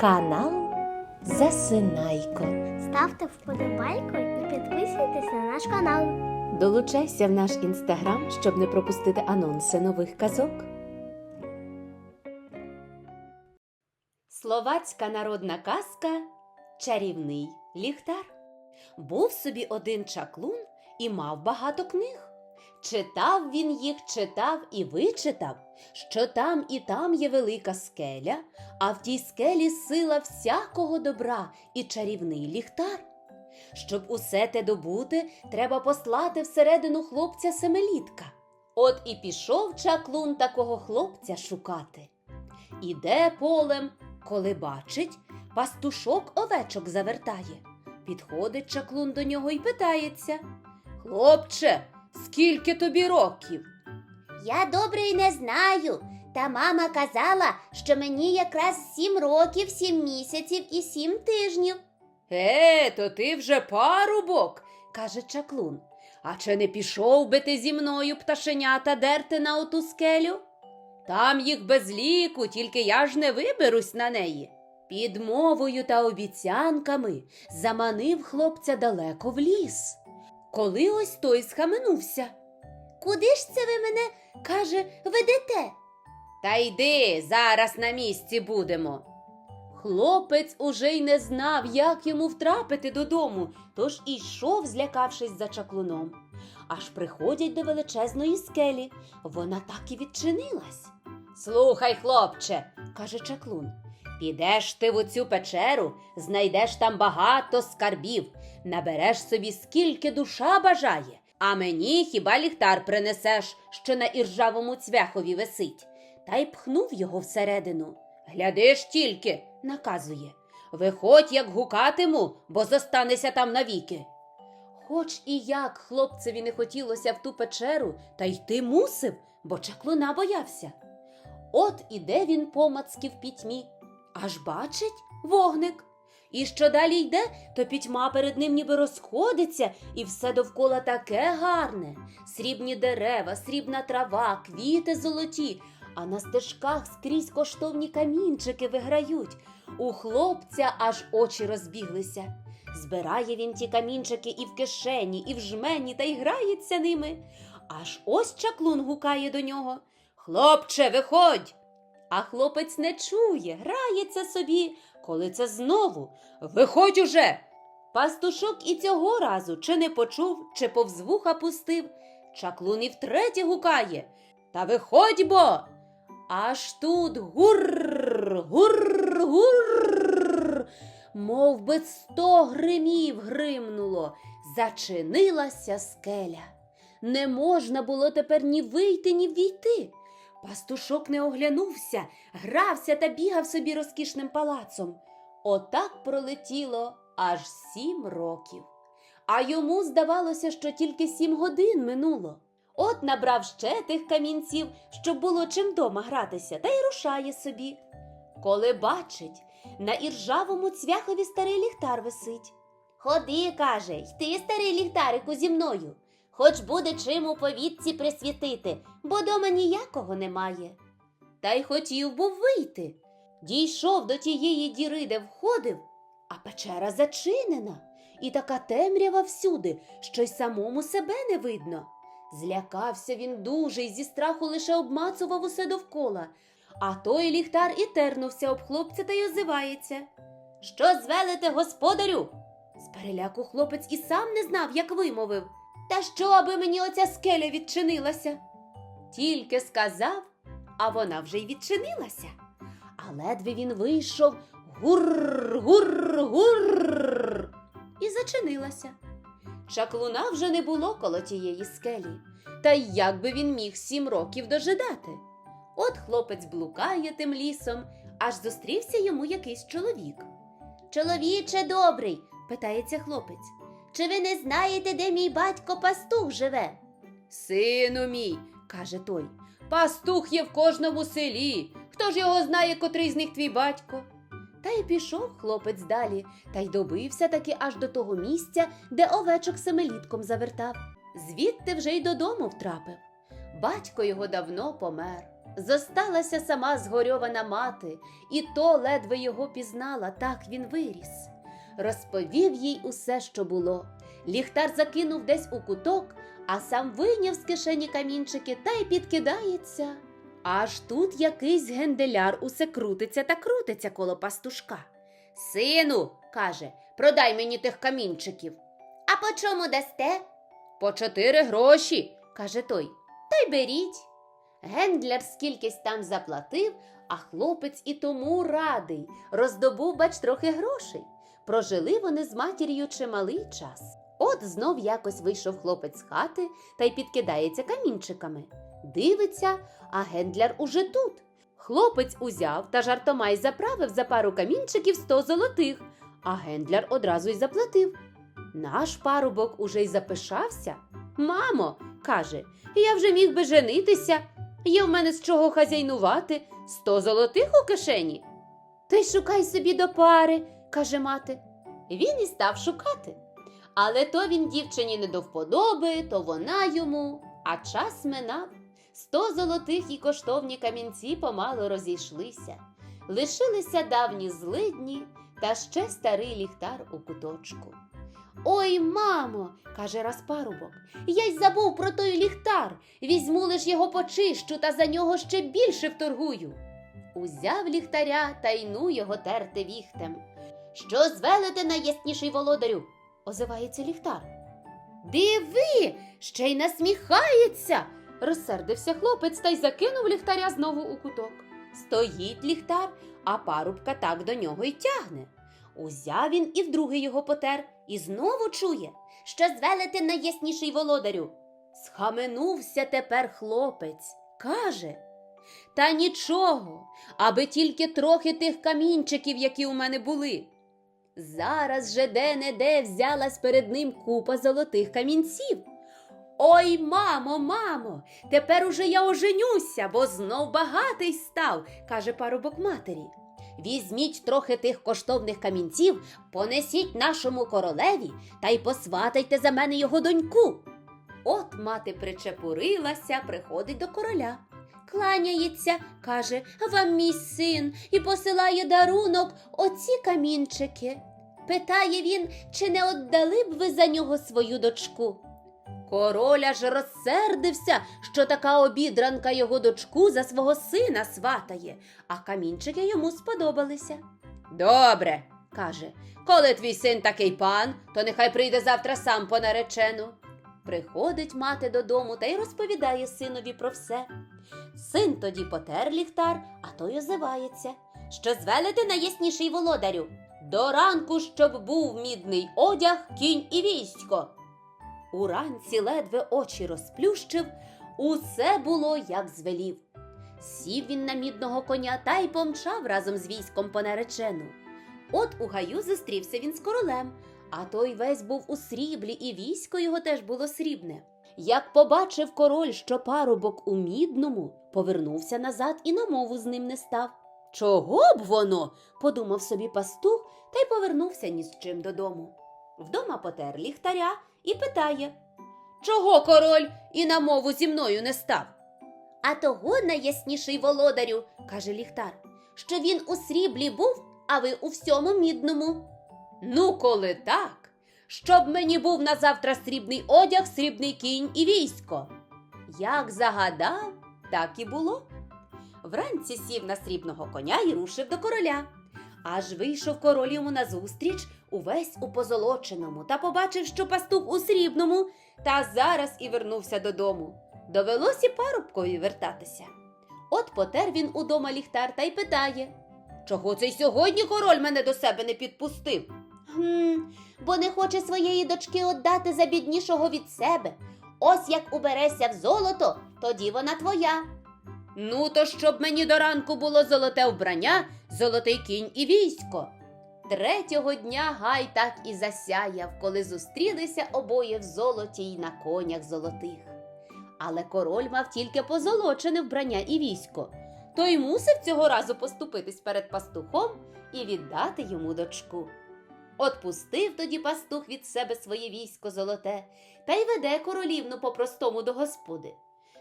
Канал Засинайко. Ставте вподобайку і підписуйтесь на наш канал. Долучайся в наш інстаграм, щоб не пропустити анонси нових казок. Словацька народна казка Чарівний ліхтар. Був собі один чаклун і мав багато книг. Читав він їх, читав і вичитав, що там і там є велика скеля, а в тій скелі сила всякого добра і чарівний ліхтар. Щоб усе те добути, треба послати всередину хлопця семилітка. От і пішов чаклун такого хлопця шукати. Іде полем, коли бачить, пастушок овечок завертає. Підходить чаклун до нього і питається: Хлопче, скільки тобі років? Я добре й не знаю. Та мама казала, що мені якраз сім років, сім місяців і сім тижнів. Е, то ти вже парубок, каже чаклун. А чи не пішов би ти зі мною пташенята дерти на оту скелю? Там їх без ліку, тільки я ж не виберусь на неї. Під мовою та обіцянками заманив хлопця далеко в ліс. Коли ось той схаменувся, Куди ж це ви мене, каже, ведете? Та йди, зараз на місці будемо. Хлопець уже й не знав, як йому втрапити додому, тож і йшов, злякавшись за чаклуном. Аж приходять до величезної скелі. Вона так і відчинилась. Слухай, хлопче, каже чаклун. Підеш ти в оцю печеру, знайдеш там багато скарбів, набереш собі скільки душа бажає, а мені хіба ліхтар принесеш, що на іржавому цвяхові висить, та й пхнув його всередину. Глядиш тільки, наказує. Виходь, як гукатиму, бо зостанеся там навіки. Хоч і як хлопцеві не хотілося в ту печеру, та йти мусив, бо чаклуна боявся. От іде він помацки в пітьмі, аж бачить вогник. І що далі йде, то пітьма перед ним ніби розходиться, і все довкола таке гарне. Срібні дерева, срібна трава, квіти золоті, а на стежках скрізь коштовні камінчики виграють. У хлопця аж очі розбіглися. Збирає він ті камінчики і в кишені, і в жмені та й грається ними. Аж ось чаклун гукає до нього. Хлопче, виходь. А хлопець не чує, грається собі, коли це знову. Виходь уже. Пастушок і цього разу чи не почув, чи повз вуха пустив. Чаклун і втретє гукає. Та виходь бо. Аж тут гур, гур, гур, мов би сто гримів гримнуло, зачинилася скеля. Не можна було тепер ні вийти, ні війти. Пастушок не оглянувся, грався та бігав собі розкішним палацом. Отак пролетіло аж сім років. А йому здавалося, що тільки сім годин минуло. От набрав ще тих камінців, щоб було чим дома гратися, та й рушає собі. Коли бачить, на іржавому цвяхові старий ліхтар висить. Ходи, каже, йти, старий ліхтарику, зі мною. Хоч буде чим у повітці присвітити, бо дома ніякого немає. Та й хотів був вийти. Дійшов до тієї діри, де входив, а печера зачинена, і така темрява всюди, що й самому себе не видно. Злякався він дуже й зі страху лише обмацував усе довкола, а той ліхтар і тернувся об хлопця та й озивається. Що звелите, господарю? З переляку хлопець і сам не знав, як вимовив. Та що, аби мені оця скеля відчинилася? Тільки сказав, а вона вже й відчинилася. А ледве він вийшов гур, гур, гур і зачинилася. Чаклуна вже не було коло тієї скелі, та як би він міг сім років дожидати. От хлопець блукає тим лісом, аж зустрівся йому якийсь чоловік. Чоловіче добрий, питається хлопець. Чи ви не знаєте, де мій батько пастух живе? Сину мій, каже той, пастух є в кожному селі. Хто ж його знає, котрий з них твій батько? Та й пішов хлопець далі, та й добився таки аж до того місця, де овечок семилітком завертав. Звідти вже й додому втрапив. Батько його давно помер. Зосталася сама згорьована мати, і то ледве його пізнала, так він виріс. Розповів їй усе, що було. Ліхтар закинув десь у куток, а сам вийняв з кишені камінчики та й підкидається. Аж тут якийсь генделяр усе крутиться та крутиться коло пастушка. Сину, каже, продай мені тих камінчиків. А по чому дасте? По чотири гроші, каже той. Та й беріть. Гендляр скількись там заплатив, а хлопець і тому радий. Роздобув, бач, трохи грошей. Прожили вони з матір'ю чималий час. От знов якось вийшов хлопець з хати та й підкидається камінчиками. Дивиться, а гендляр уже тут. Хлопець узяв та жартома й заправив за пару камінчиків сто золотих, а гендляр одразу й заплатив. Наш парубок уже й запишався. Мамо, каже, я вже міг би женитися. Є в мене з чого хазяйнувати, сто золотих у кишені. Ти шукай собі до пари, каже мати. Він і став шукати. Але то він дівчині не до вподоби, то вона йому, а час минав. Сто золотих і коштовні камінці помало розійшлися. Лишилися давні злидні та ще старий ліхтар у куточку. Ой, мамо, каже раз парубок, я й забув про той ліхтар. Візьму лиш його почищу та за нього ще більше вторгую. Узяв ліхтаря та й ну його терти віхтем. Що звелите найясніший володарю? озивається ліхтар. Диви, ще й насміхається. розсердився хлопець та й закинув ліхтаря знову у куток. Стоїть ліхтар, а парубка так до нього й тягне. Узяв він і вдруге його потер, і знову чує, Що звелите найясніший володарю? Схаменувся тепер хлопець, каже. Та нічого, аби тільки трохи тих камінчиків, які у мене були. Зараз же де-не-де взялась перед ним купа золотих камінців. Ой, мамо, мамо, тепер уже я оженюся, бо знов багатий став, каже парубок матері. Візьміть трохи тих коштовних камінців, понесіть нашому королеві та й посватайте за мене його доньку. От мати причепурилася, приходить до короля. Кланяється, каже, вам мій син, і посилає дарунок оці камінчики. Питає він, чи не отдали б ви за нього свою дочку. Король аж розсердився, що така обідранка його дочку за свого сина сватає, а камінчики йому сподобалися. Добре, каже, коли твій син такий пан, то нехай прийде завтра сам по наречену. Приходить мати додому та й розповідає синові про все. Син тоді потер ліхтар, а той озивається. Що звелите найясніший володарю? До ранку, щоб був мідний одяг, кінь і військо. Уранці ледве очі розплющив, усе було, як звелів. Сів він на мідного коня та й помчав разом з військом по наречену. От у гаю зустрівся він з королем, а той весь був у сріблі, і військо його теж було срібне. Як побачив король, що парубок у мідному, повернувся назад і на мову з ним не став. Чого б воно? подумав собі пастух та й повернувся ні з чим додому. Вдома потер ліхтаря і питає Чого король і на мову зі мною не став? А того найясніший володарю, каже ліхтар. що він у сріблі був, а ви у всьому мідному. Ну, коли так, щоб мені був на завтра срібний одяг, срібний кінь і військо. Як загадав, так і було. Вранці сів на срібного коня і рушив до короля. Аж вийшов король йому назустріч, увесь у позолоченому, та побачив, що пастух у срібному, та зараз і вернувся додому. Довелось і парубкові вертатися. От потер він удома ліхтар та й питає Чого це й сьогодні король мене до себе не підпустив? Гм, бо не хоче своєї дочки отдати за біднішого від себе. Ось як уберешся в золото, тоді вона твоя. Ну, то щоб мені до ранку було золоте вбрання, золотий кінь і військо. Третього дня гай так і засяяв, коли зустрілися обоє в золоті й на конях золотих. Але король мав тільки позолочене вбрання і військо, то й мусив цього разу поступитись перед пастухом і віддати йому дочку. Отпустив тоді пастух від себе своє військо золоте та й веде королівну по-простому до господи.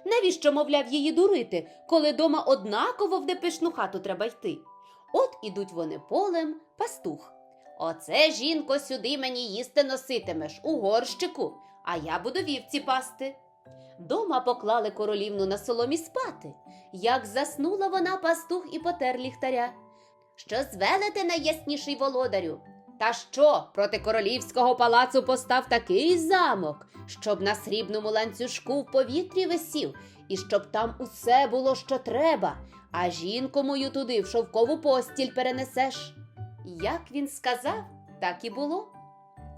Навіщо, мовляв, її дурити, коли дома однаково в депишну хату треба йти? От ідуть вони полем, пастух. Оце, жінко, сюди мені їсти носитимеш у горщику, а я буду вівці пасти. Дома поклали королівну на соломі спати. Як заснула вона, пастух і потер ліхтаря. Що звелите найясніший володарю? Та що проти королівського палацу постав такий замок, щоб на срібному ланцюжку в повітрі висів, і щоб там усе було, що треба, а жінку мою туди в шовкову постіль перенесеш. Як він сказав, так і було.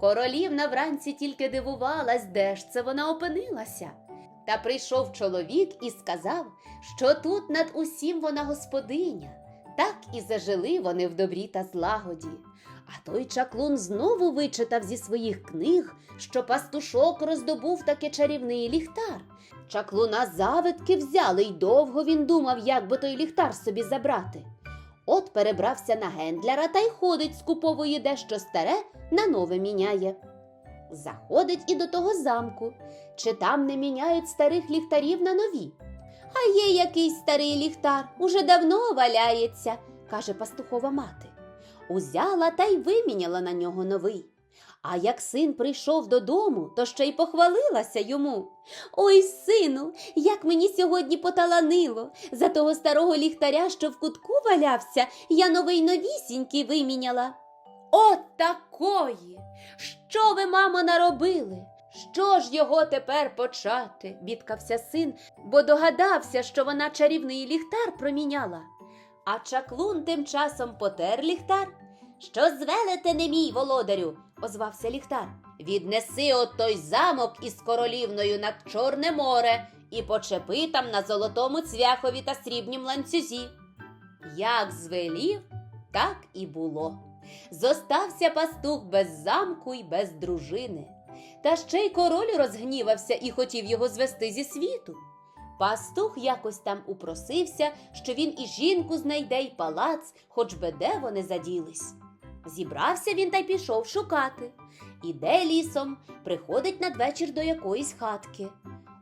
Королівна вранці тільки дивувалась, де ж це вона опинилася. Та прийшов чоловік і сказав, що тут над усім вона господиня. Так і зажили вони в добрі та злагоді. А той чаклун знову вичитав зі своїх книг, що пастушок роздобув таки чарівний ліхтар. Чаклуна завидки взяли, й довго він думав, як би той ліхтар собі забрати. От перебрався на гендляра та й ходить, скуповує дещо старе, на нове міняє. Заходить і до того замку, чи там не міняють старих ліхтарів на нові. А є якийсь старий ліхтар, уже давно валяється, каже пастухова мати. Узяла та й виміняла на нього новий. А як син прийшов додому, то ще й похвалилася йому. Ой, сину, як мені сьогодні поталанило. За того старого ліхтаря, що в кутку валявся, я новий новісінький виміняла. От такої! Що ви, мамо, наробили? Що ж його тепер почати? бідкався син, бо догадався, що вона чарівний ліхтар проміняла. А чаклун тим часом потер ліхтар. Що звелите не мій володарю, озвався ліхтар. Віднеси от той замок із королівною на Чорне море і почепи там на золотому цвяхові та срібнім ланцюзі. Як звелів, так і було. Зостався пастух без замку й без дружини. Та ще й король розгнівався і хотів його звести зі світу. Пастух якось там упросився, що він і жінку знайде й палац, хоч би де вони заділись. Зібрався він та й пішов шукати. Іде лісом, приходить надвечір до якоїсь хатки.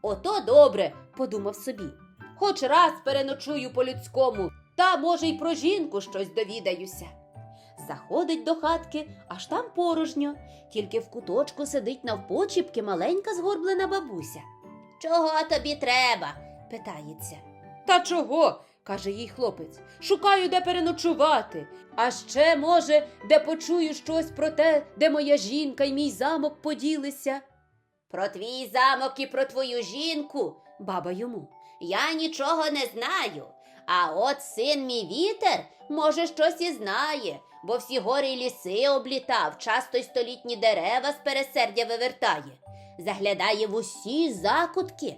Ото добре, подумав собі. Хоч раз переночую по-людському, та може й про жінку щось довідаюся. Заходить до хатки, аж там порожньо, тільки в куточку сидить навпочіпки маленька згорблена бабуся. Чого тобі треба? Питається. Та чого? каже їй хлопець. Шукаю, де переночувати. А ще, може, де почую щось про те, де моя жінка й мій замок поділися. Про твій замок і про твою жінку Баба йому. я нічого не знаю. А от син мій вітер, може, щось і знає, бо всі гори й ліси облітав, часто й столітні дерева з пересердя вивертає, заглядає в усі закутки.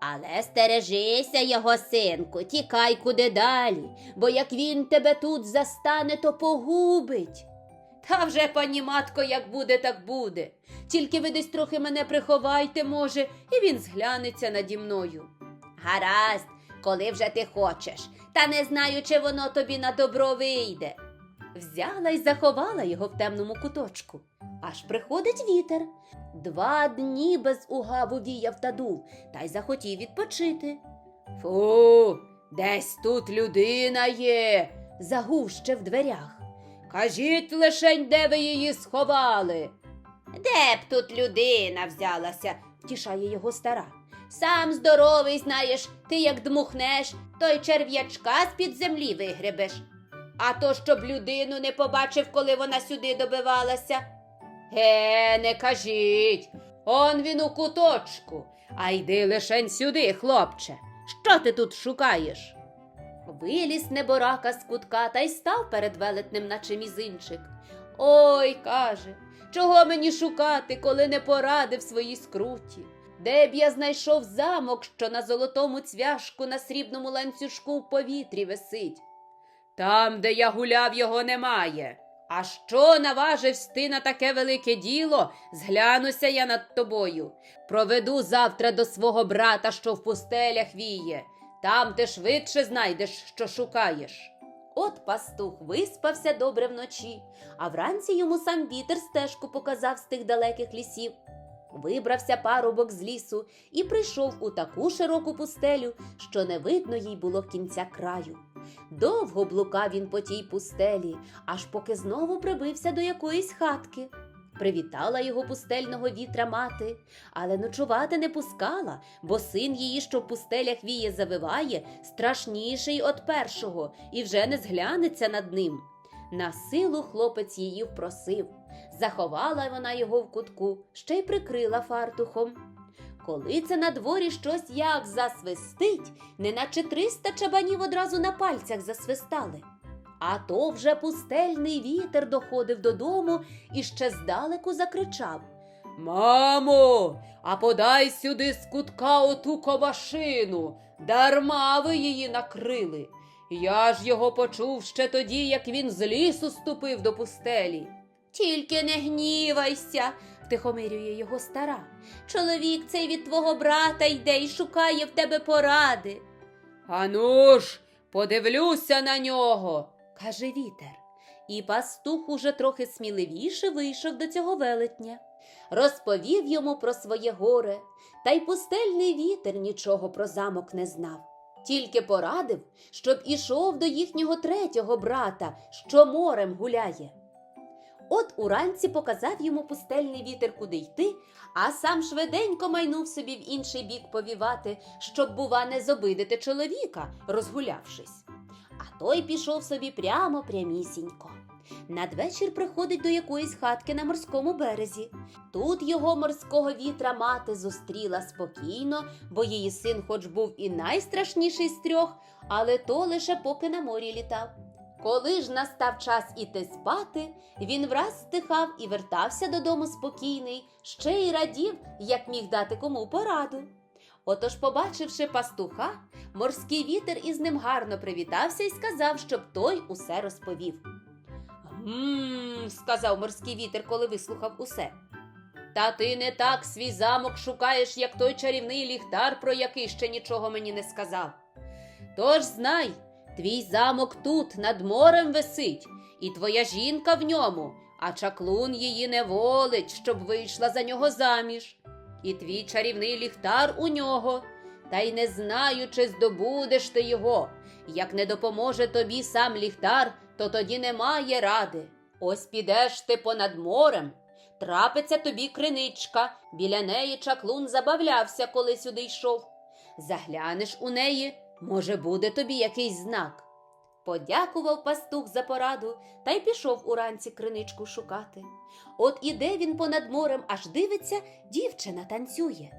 Але стережися його, синку, тікай куди далі, бо як він тебе тут застане, то погубить. Та вже, пані матко, як буде, так буде. Тільки ви десь трохи мене приховайте, може, і він зглянеться наді мною. Гаразд, коли вже ти хочеш, та не знаю, чи воно тобі на добро вийде. Взяла й заховала його в темному куточку. Аж приходить вітер. Два дні без угаву віяв та дув, та й захотів відпочити. Фу, десь тут людина є, загув ще в дверях. Кажіть лишень, де ви її сховали, Де б тут людина взялася? втішає його стара. Сам здоровий, знаєш, ти як дмухнеш, то й черв'ячка з-під землі вигребеш. А то, щоб людину не побачив, коли вона сюди добивалася. Ге, не кажіть. Он він у куточку. А йди лишень сюди, хлопче. Що ти тут шукаєш? Виліз неборака з кутка та й став перед велетнем, наче мізинчик. Ой, каже, чого мені шукати, коли не порадив своїй скруті? Де б я знайшов замок, що на золотому цвяшку на срібному ланцюжку в повітрі висить? Там, де я гуляв, його немає. А що наважився ти на таке велике діло? Зглянуся я над тобою. Проведу завтра до свого брата, що в пустелях віє. Там ти швидше знайдеш, що шукаєш. От пастух виспався добре вночі, а вранці йому сам вітер стежку показав з тих далеких лісів. вибрався парубок з лісу і прийшов у таку широку пустелю, що не видно їй було кінця краю. Довго блукав він по тій пустелі, аж поки знову прибився до якоїсь хатки. Привітала його пустельного вітра мати, але ночувати не пускала, бо син її, що в пустелях віє завиває, страшніший от першого, і вже не зглянеться над ним. На силу хлопець її впросив. Заховала вона його в кутку, ще й прикрила фартухом. Коли це на дворі щось як засвистить, неначе триста чабанів одразу на пальцях засвистали. А то вже пустельний вітер доходив додому і ще здалеку закричав Мамо, а подай сюди з кутка оту ковашину, дарма ви її накрили. Я ж його почув ще тоді, як він з лісу ступив до пустелі. Тільки не гнівайся, втихомирює його стара. Чоловік цей від твого брата йде і шукає в тебе поради. Ану ж, подивлюся на нього, каже вітер. І пастух уже трохи сміливіше вийшов до цього велетня. Розповів йому про своє горе, та й пустельний вітер нічого про замок не знав. Тільки порадив, щоб ішов до їхнього третього брата, що морем гуляє. От уранці показав йому пустельний вітер, куди йти, а сам швиденько майнув собі в інший бік повівати, щоб, бува, не зобидити чоловіка, розгулявшись. А той пішов собі прямо прямісінько. Надвечір приходить до якоїсь хатки на морському березі. Тут його морського вітра мати зустріла спокійно, бо її син, хоч був і найстрашніший з трьох, але то лише поки на морі літав. Коли ж настав час іти спати, він враз стихав і вертався додому спокійний, ще й радів, як міг дати кому пораду. Отож, побачивши пастуха, морський вітер із ним гарно привітався і сказав, щоб той усе розповів. Гм, сказав морський вітер, коли вислухав усе. Та ти не так свій замок шукаєш, як той чарівний ліхтар, про який ще нічого мені не сказав. Тож знай, твій замок тут, над морем висить, і твоя жінка в ньому, а чаклун її не волить, щоб вийшла за нього заміж. І твій чарівний ліхтар у нього. Та й не знаю, чи здобудеш ти його. Як не допоможе тобі сам ліхтар, то тоді немає ради. Ось підеш ти понад морем. Трапиться тобі криничка, біля неї чаклун забавлявся, коли сюди йшов. Заглянеш у неї, може, буде тобі якийсь знак. Подякував пастух за пораду та й пішов уранці криничку шукати. От іде він понад морем, аж дивиться, дівчина танцює.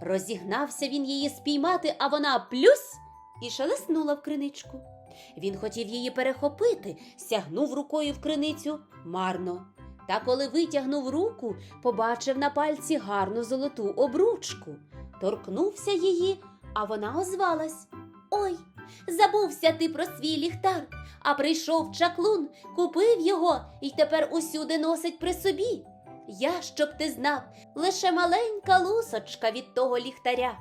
Розігнався він її спіймати, а вона плюс і шелеснула в криничку. Він хотів її перехопити, сягнув рукою в криницю марно. Та коли витягнув руку, побачив на пальці гарну золоту обручку. Торкнувся її, а вона озвалась. Ой, забувся ти про свій ліхтар, а прийшов чаклун, купив його і тепер усюди носить при собі. Я, щоб ти знав, лише маленька лусочка від того ліхтаря.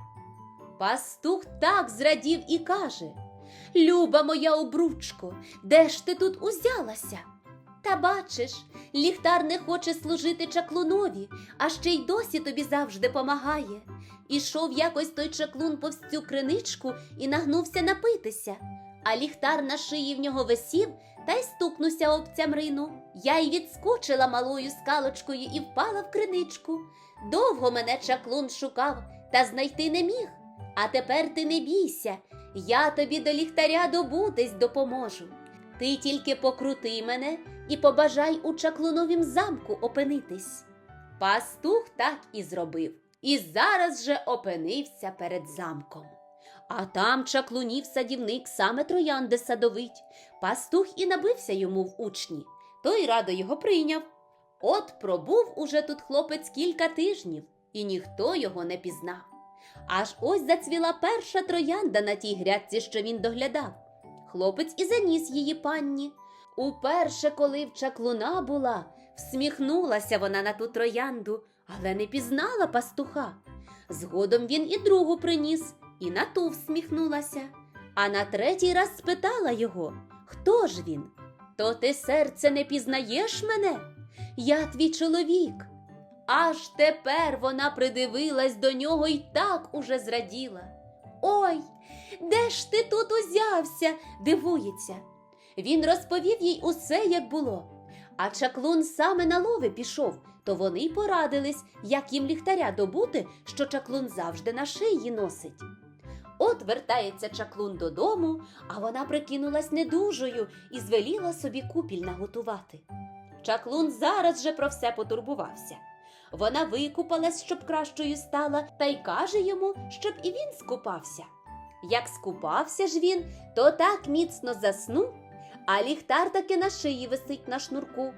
Пастух так зрадів і каже Люба моя обручко, де ж ти тут узялася? Та бачиш, ліхтар не хоче служити чаклунові, а ще й досі тобі завжди помагає. Ішов якось той чаклун повз цю криничку і нагнувся напитися, а ліхтар на шиї в нього висів та й стукнувся об цямрину. Я й відскочила малою скалочкою і впала в криничку. Довго мене чаклун шукав, та знайти не міг. А тепер ти не бійся, я тобі до ліхтаря добутись допоможу. Ти тільки покрути мене і побажай у чаклуновім замку опинитись. Пастух так і зробив, і зараз же опинився перед замком. А там чаклунів садівник саме троянди садовить. Пастух і набився йому в учні. Той радо його прийняв. От пробув уже тут хлопець кілька тижнів, і ніхто його не пізнав. Аж ось зацвіла перша троянда на тій грядці, що він доглядав. Хлопець і заніс її панні. Уперше, коли в чаклуна була, всміхнулася вона на ту троянду, але не пізнала пастуха. Згодом він і другу приніс, і на ту всміхнулася. А на третій раз спитала його, хто ж він? То ти, серце, не пізнаєш мене? Я твій чоловік. Аж тепер вона придивилась до нього і так уже зраділа. Ой, де ж ти тут узявся? дивується. Він розповів їй усе, як було. А чаклун саме на лови пішов, то вони й порадились, як їм ліхтаря добути, що чаклун завжди на шиї носить. От вертається чаклун додому, а вона прикинулась недужою і звеліла собі купіль наготувати. Чаклун зараз же про все потурбувався. Вона викупалась, щоб кращою стала, та й каже йому, щоб і він скупався. Як скупався ж він, то так міцно заснув, а ліхтар таки на шиї висить на шнурку.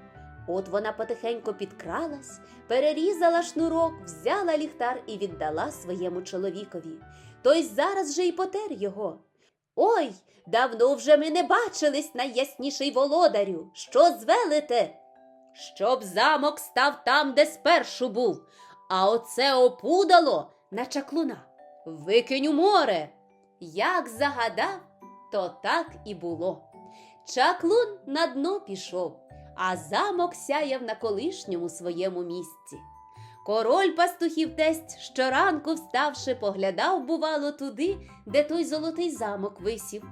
От вона потихеньку підкралась, перерізала шнурок, взяла ліхтар і віддала своєму чоловікові. Той зараз же й потер його. Ой, давно вже ми не бачились, найясніший володарю. Що звелите? Щоб замок став там, де спершу був, а оце опудало на чаклуна. Викинь у море. Як загадав, то так і було. Чаклун на дно пішов, а замок сяяв на колишньому своєму місці. Король пастухів тесть щоранку вставши, поглядав, бувало, туди, де той золотий замок висів.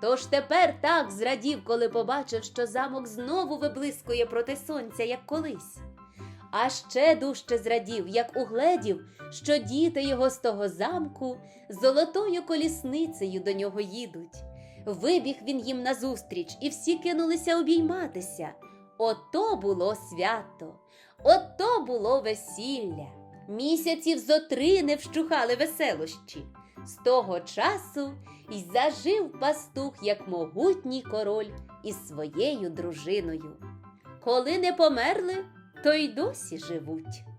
Тож тепер так зрадів, коли побачив, що замок знову виблискує проти сонця, як колись. А ще дужче зрадів, як угледів, що діти його з того замку золотою колісницею до нього їдуть. Вибіг він їм назустріч, і всі кинулися обійматися. Ото було свято, ото було весілля. Місяців зо три не вщухали веселощі. З того часу й зажив пастух, як могутній король із своєю дружиною. Коли не померли, то й досі живуть.